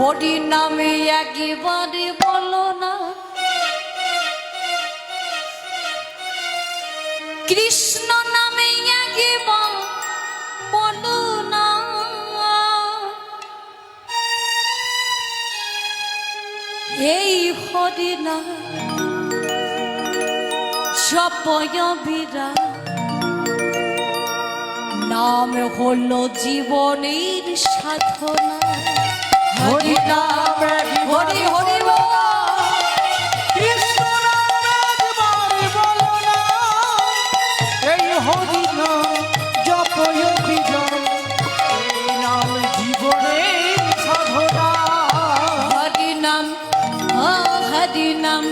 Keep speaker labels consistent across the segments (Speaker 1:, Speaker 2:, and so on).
Speaker 1: হরি নামে একেবারে বলো না। কৃষ্ণ নামে বলো না। এই হরি নাম সপয়বীরা নাম হলো জীবনের সাধনা। হরি নাম হরি হরি
Speaker 2: হরি নাম জপয় বিজয়, এই নাম জীবনের সাধনা।
Speaker 1: হরি নাম হরি নাম।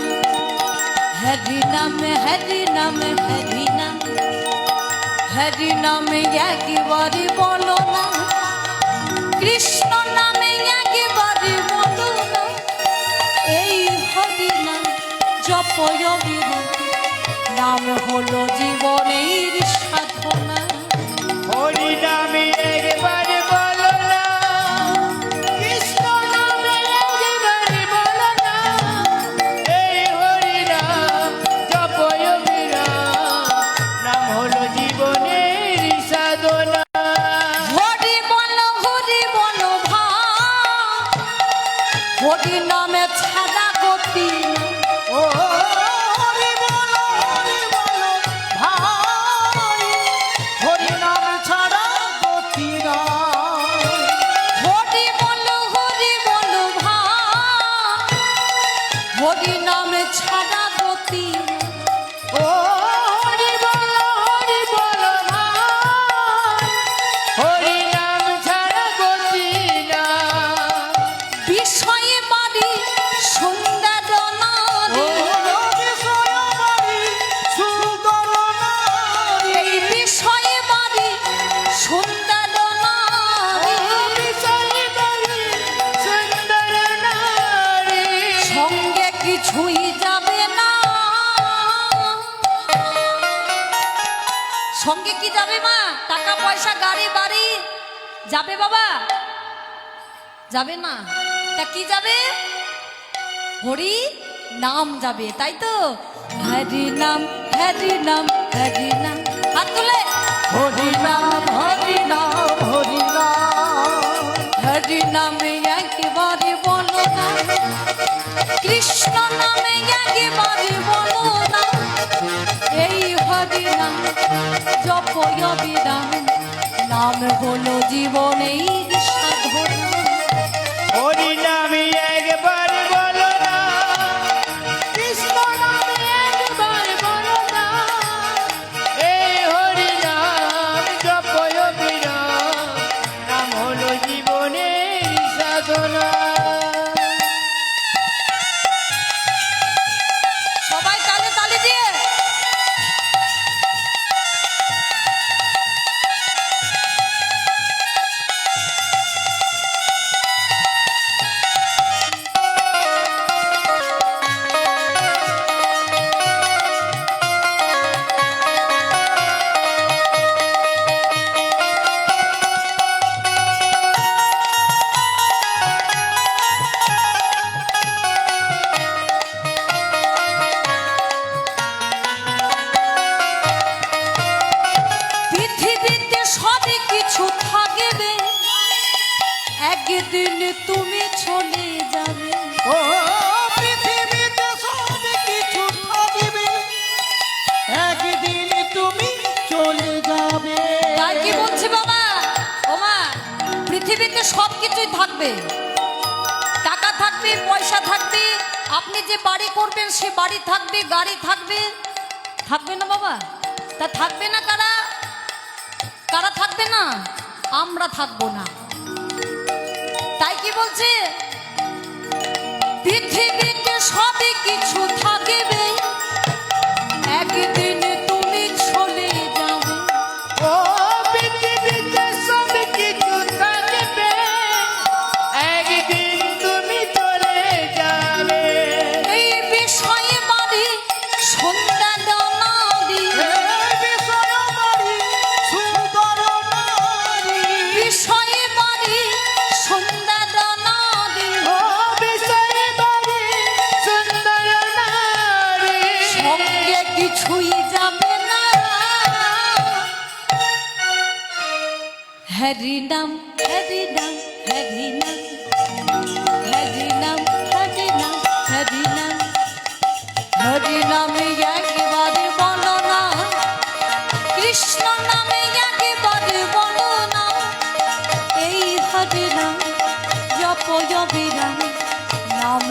Speaker 1: কৃষ্ণ নামে নাম হলো জীবনের সাধনা।
Speaker 2: হরি নামে
Speaker 1: সঙ্গে কি যাবে মা? টাকা পয়সা গাড়ি বাড়ি? যাবে বাবা? যাবে না তা কি যাবে? হরি নাম যাবে তাই তো? হরি নাম হরি নাম হরি নাম। হাত তুলে।
Speaker 2: হরি নাম হরি নাম হরি নাম।
Speaker 1: হরি নামে একবারে বলো না। কৃষ্ণ নামে একবারে বলো না। এই জপ বিধান নাম হলো জীবনের সাধনা
Speaker 2: হরি নামে
Speaker 1: থাকবে একদিন তুমি চলে যাবে।
Speaker 2: ও পৃথিবীতে সব কিছু থাকবে একদিন তুমি চলে যাবে।
Speaker 1: তাই কি বলছি বাবা ওমা পৃথিবীতে সব কিছুই থাকবে। টাকা থাকবে পয়সা থাকবে আপনি যে বাড়ি করবেন সে বাড়ি থাকবে গাড়ি থাকবে। থাকবে না বাবা? তা থাকবে না কারা? কারা থাকবে না আমরা থাকব না। তাই কি বলছে? কিছুই যাবে
Speaker 2: না। হরি নাম
Speaker 1: হরি নাম হরি নাম। হরি নাম হরি নাম হরি নাম। হরি নামে একবারে বলো না। কৃষ্ণ নামে একবারে বলো না। এই হরি নাম, জপ জবিরাম নাম